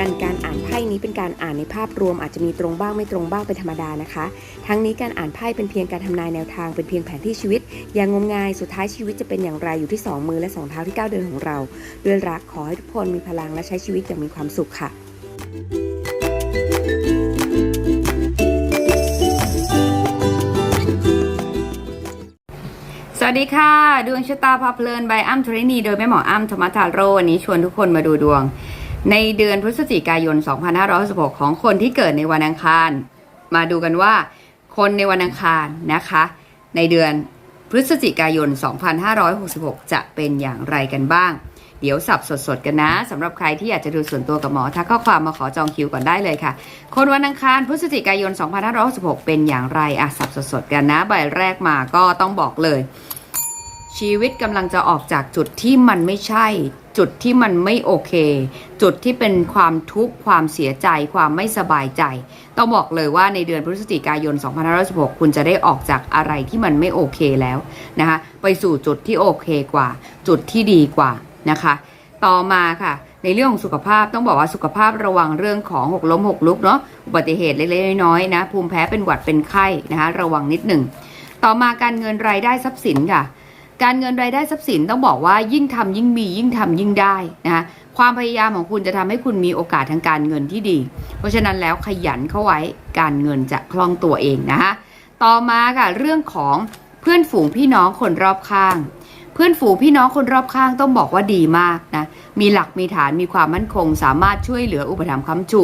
นี้เป็นการอ่านในภาพรวมอาจจะมีตรงบ้างไม่ตรงบ้างเป็นธรรมดานะคะ ทั้งนี้การอ่านไพ่เป็นเพียงการทำนายแนวทางเป็นเพียงแผนที่ชีวิต อย่างงมงายสุดท้ายชีวิตจะเป็นอย่างไรอยู่ที่สองมือและสองเท้าที่ก้าวเดินของเรา ด้วยรักขอให้ทุกคนมีพลังและใช้ชีวิตอย่างมีความสุขค่ะสวัสดีค่ะดวงชะตาพาเพลินใบอ้ำธรณีโดยแม่หมออ้ำธรรมทาโรวันนี้ชวนทุกคนมาดูดวง ในเดือนพฤศจิกายน 2566 ของคนที่เกิดในวันอังคาร มาดูกันว่า คนในวันอังคารนะคะ ในเดือนพฤศจิกายน 2566 จะเป็นอย่างไรกันบ้าง เดี๋ยวสับสดๆกันนะสำหรับใครที่อยากจะดูส่วนตัวกับหมอทักข้อความมาขอจองคิวก่อนได้เลยค่ะ คนวันอังคารพฤศจิกายน 2566 เป็นอย่างไรอะสับสดๆกันนะ ใบแรกมาก็ต้องบอกเลย ชีวิตกำลังจะออกจากจุดที่มันไม่ใช่ จุดที่มันไม่โอเค จุดที่เป็นความทุกข์ความเสียใจ ความไม่สบายใจ ต้องบอกเลยว่าในเดือนพฤศจิกายน 2516 คุณจะได้ออกจากอะไรที่มันไม่โอเคแล้วนะคะไปสู่จุดที่โอเคกว่า จุดที่ดีกว่านะคะ ต่อมาค่ะในเรื่องของสุขภาพต้องบอกว่าสุขภาพระวังเรื่องของหกล้มหกลุกเนาะอุบัติเหตุเล็กๆน้อยๆนะภูมิแพ้เป็นหวัดเป็นไข้นะคะระวังนิดหนึ่งต่อมาการเงินรายได้ทรัพย์สินค่ะ การเงินรายได้ทรัพย์สินต้องบอกว่ายิ่งทำยิ่งมียิ่งทำยิ่งได้นะคะความพยายามของคุณจะทำให้คุณมีโอกาสทางการเงินที่ดี เพราะฉะนั้นแล้วขยันเข้าไว้การเงินจะคล่องตัวเองนะคะต่อมาค่ะเรื่องของเพื่อนฝูงพี่น้องคนรอบข้าง พื่อนฝูงพี่น้องคนรอบข้างต้องบอกว่าดีมากนะ มีหลักมีฐานมีความมั่นคง สามารถช่วยเหลืออุปถัมภ์ค้ำชู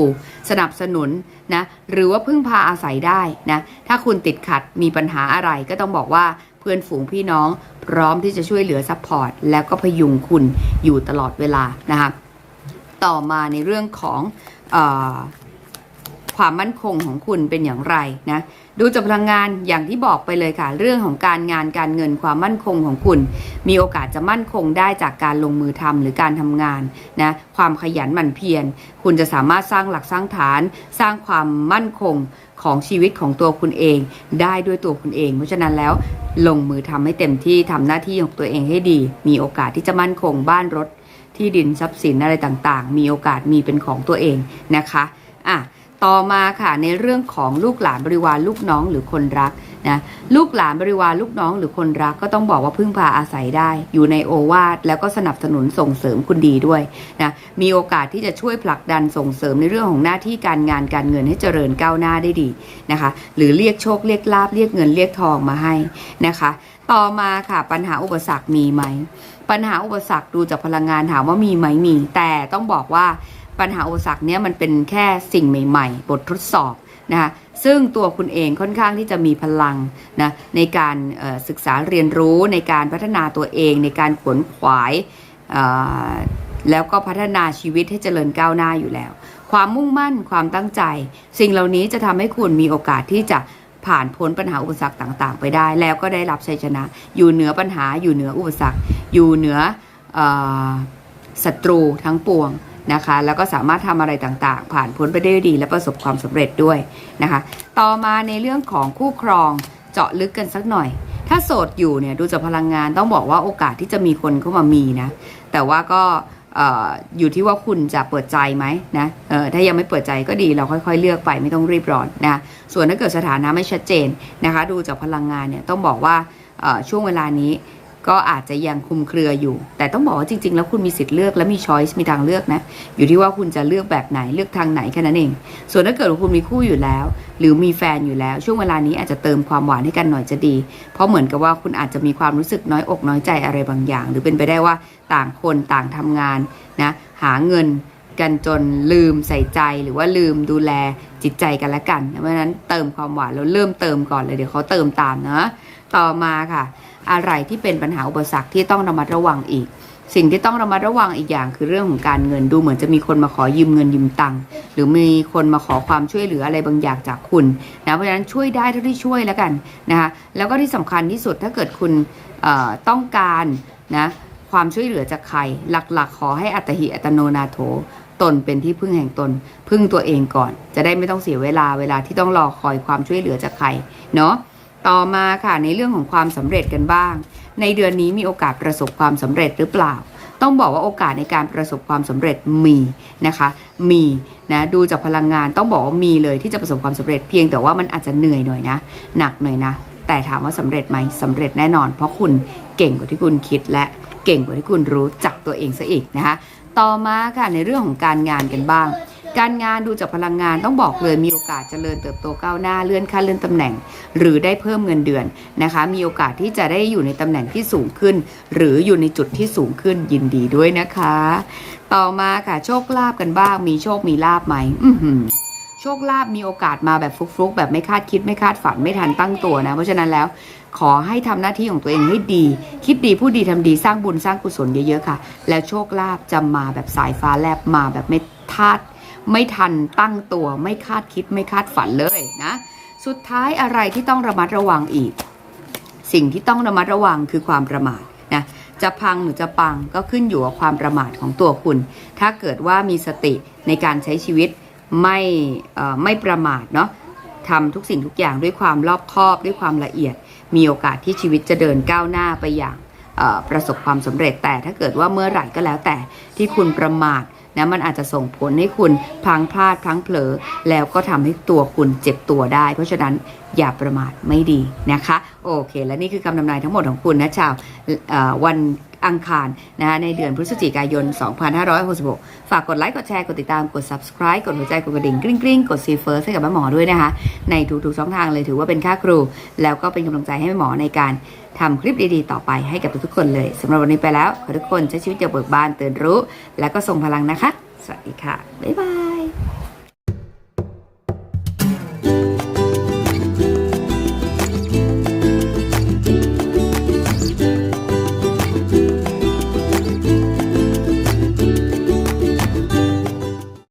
สนับสนุนนะ หรือว่าพึ่งพาอาศัยได้นะ ถ้าคุณติดขัดมีปัญหาอะไรก็ต้องบอกว่าเพื่อนฝูงพี่น้อง พร้อมที่จะช่วยเหลือซัพพอร์ตแล้วก็พยุงคุณอยู่ตลอดเวลานะคะ ต่อมาในเรื่องของ ความมั่นคงของคุณเป็นอย่างไรนะดูจากพลังงานอย่างที่บอกไปเลยค่ะ เรื่องของการงานการเงินความมั่นคงของคุณ มีโอกาสจะมั่นคงได้จากการลงมือทำหรือการทำงานนะความขยันหมั่นเพียรคุณจะสามารถสร้างหลักสร้างฐาน สร้างความมั่นคงของชีวิตของตัวคุณเอง ได้ด้วยตัวคุณเอง เพราะฉะนั้นแล้วลงมือทำให้เต็มที่ทำหน้าที่ของตัวเองให้ดี มีโอกาสที่จะมั่นคงบ้านรถที่ดินทรัพย์สินอะไรต่างๆ มีโอกาสมีเป็นของตัวเองนะคะอะ ต่อมาค่ะในเรื่องของลูกหลานบริวารลูกน้องหรือคนรักนะลูกหลานบริวารลูกน้องหรือคนรักก็ต้องบอกว่าพึ่งพาอาศัยได้ อยู่ในโอวาทแล้วก็สนับสนุนส่งเสริมคุณดีด้วยนะมีโอกาสที่จะช่วยผลักดันส่งเสริมในเรื่องของหน้าที่การงานการเงินให้เจริญก้าวหน้าได้ดีนะคะ หรือเรียกโชคเรียกลาบเรียกเงินเรียกทองมาให้นะคะ ต่อมาค่ะปัญหาอุปสรรคมีไหมปัญหาอุปสรรคดูจากพลังงานถามว่ามีไหมมี แต่ต้องบอกว่า ปัญหาอุปสรรคเนี้ยมันเป็นแค่สิ่งใหม่ ๆ บททดสอบนะคะซึ่งตัวคุณเองค่อนข้างที่จะมีพลังนะในการศึกษาเรียนรู้ในการพัฒนาตัวเอง ในการขวนขวายแล้วก็พัฒนาชีวิตให้เจริญก้าวหน้าอยู่แล้ว ความมุ่งมั่นความตั้งใจ สิ่งเหล่านี้จะทำให้คุณมีโอกาสที่จะผ่านพ้นปัญหาอุปสรรคต่าง ๆ ไปได้ แล้วก็ได้รับชัยชนะ อยู่เหนือปัญหาอยู่เหนืออุปสรรค อยู่เหนือศัตรูทั้งปวง นะคะ แล้วก็สามารถทำอะไรต่างๆ ผ่านพ้นไปได้ดี และประสบความสำเร็จด้วยนะคะ ต่อมาในเรื่องของคู่ครองเจาะลึกกันสักหน่อย ถ้าโสดอยู่เนี่ยดูจากพลังงานต้องบอกว่าโอกาสที่จะมีคนเข้ามามีนะ แต่ว่าก็เอ่อยู่ที่ว่าคุณจะเปิดใจไหมนะถ้ายังไม่เปิดใจก็ดีเราค่อยๆ เลือกไปไม่ต้องรีบร้อนนะส่วนถ้าเกิดสถานะไม่ชัดเจนนะคะ ดูจากพลังงานเนี่ยต้องบอกว่าช่วงเวลานี้ ก็อาจจะยังคุมเครืออยู่ แต่ต้องบอกว่าจริง ๆ แล้วคุณมีสิทธิ์เลือกและมีช้อยส์มีทางเลือกนะ อยู่ที่ว่าคุณจะเลือกแบบไหนเลือกทางไหนแค่นั้นเอง ส่วนถ้าเกิดคุณมีคู่อยู่แล้ว หรือมีแฟนอยู่แล้ว ช่วงเวลานี้อาจจะเติมความหวานให้กันหน่อยจะดี เพราะเหมือนกับว่าคุณอาจจะมีความรู้สึกน้อยอกน้อยใจอะไรบางอย่าง หรือเป็นไปได้ว่าต่างคนต่างทำงานนะหาเงินกันจนลืมใส่ใจหรือว่าลืมดูแลจิตใจกันละกัน เพราะฉะนั้นเติมความหวานแล้วเริ่มเติมก่อนเลยเดี๋ยวเขาเติมตามนะ ต่อมาค่ะ อะไรที่เป็นปัญหาอุปสรรคที่ต้องระมัดระวังอีก สิ่งที่ต้องระมัดระวังอีกอย่างคือเรื่องของการเงินดูเหมือนจะมีคนมาขอยืมเงินยืมตังค์หรือมีคนมาขอความช่วยเหลืออะไรบางอย่างจากคุณนะเพราะฉะนั้นช่วยได้เท่าที่ช่วยแล้วกันนะคะแล้วก็ที่สำคัญที่สุดถ้าเกิดคุณต้องการนะความช่วยเหลือจากใคร หลักๆ ขอให้อัตหิอัตโนนาโถตนเป็นที่พึ่งแห่งตน พึ่งตัวเองก่อน จะได้ไม่ต้องเสียเวลาเวลาที่ต้องรอคอยความช่วยเหลือจากใครเนาะ ต่อมาค่ะในเรื่องของความสำเร็จกันบ้าง ในเดือนนี้มีโอกาสประสบความสำเร็จหรือเปล่า ต้องบอกว่าโอกาสในการประสบความสำเร็จมีนะคะ มีนะดูจากพลังงานต้องบอกว่ามีเลยที่จะประสบความสำเร็จเพียงแต่ว่ามันอาจจะเหนื่อยหน่อยนะ หนักหน่อยนะ แต่ถามว่าสำเร็จไหมสำเร็จแน่นอน เพราะคุณเก่งกว่าที่คุณคิดและเก่งกว่าที่คุณรู้จักตัวเองซะอีกนะคะ ต่อมาค่ะในเรื่องของการงานกันบ้าง การงานดูจากพลังงานต้องบอกเลยมีโอกาสเจริญเติบโตก้าวหน้าเลื่อนขั้นเลื่อนตำแหน่ง หรือได้เพิ่มเงินเดือนนะคะ มีโอกาสที่จะได้อยู่ในตำแหน่งที่สูงขึ้น หรืออยู่ในจุดที่สูงขึ้นยินดีด้วยนะคะ ต่อมาค่ะโชคลาภกันบ้าง มีโชคมีลาภไหมอือหือโชคลาภมีโอกาสมาแบบฟลุกๆ แบบไม่คาดคิดไม่คาดฝันไม่ทันตั้งตัวนะ เพราะฉะนั้นแล้วขอให้ทำหน้าที่ของตัวเองให้ดี คิดดีพูดดีทำดีสร้างบุญสร้างกุศลเยอะๆค่ะ แล้วโชคลาภจะมาแบบสายฟ้าแลบมาแบบไม่ทาด ไม่ทันตั้งตัวไม่คาดคิดไม่คาดฝันเลยนะ สุดท้ายอะไรที่ต้องระมัดระวังอีก สิ่งที่ต้องระมัดระวังคือความประมาทนะจะพังหรือจะปังก็ขึ้นอยู่กับความประมาทของตัวคุณ ถ้าเกิดว่ามีสติในการใช้ชีวิตไม่ไม่ประมาทเนาะทำทุกสิ่งทุกอย่างด้วยความรอบคอบด้วยความละเอียด มีโอกาสที่ชีวิตจะเดินก้าวหน้าไปอย่างประสบความสำเร็จแต่ถ้าเกิดว่าเมื่อไหร่ก็แล้วแต่ที่คุณประมาท นะมันอาจจะส่งผลให้คุณพลังพลาดพลังเผลอ แล้วก็ทำให้ตัวคุณเจ็บตัวได้ เพราะฉะนั้นอย่าประมาทไม่ดีนะคะ โอเค และนี่คือคำนำนายทั้งหมดของคุณนะชาววัน อังคารนะคะในเดือนพฤศจิกายน 2566 ฝากกดไลค์ กดแชร์ กดติดตาม กด subscribe กดหัวใจ กดกระดิ่ง กริ๊งกริ๊งกดซีเฟิร์สให้กับแม่หมอด้วยนะคะ ในทุกๆช่องทางเลยถือว่าเป็นค่าครู แล้วก็เป็นกำลังใจให้แม่หมอในการทำคลิปดีๆ ต่อไปให้กับทุกๆคนเลยสำหรับวันนี้ไปแล้ว ขอทุกคนใช้ชีวิตอย่างเบิกบานตื่นรู้ แล้วก็ส่งพลังนะคะ สวัสดีค่ะ บ๊ายบาย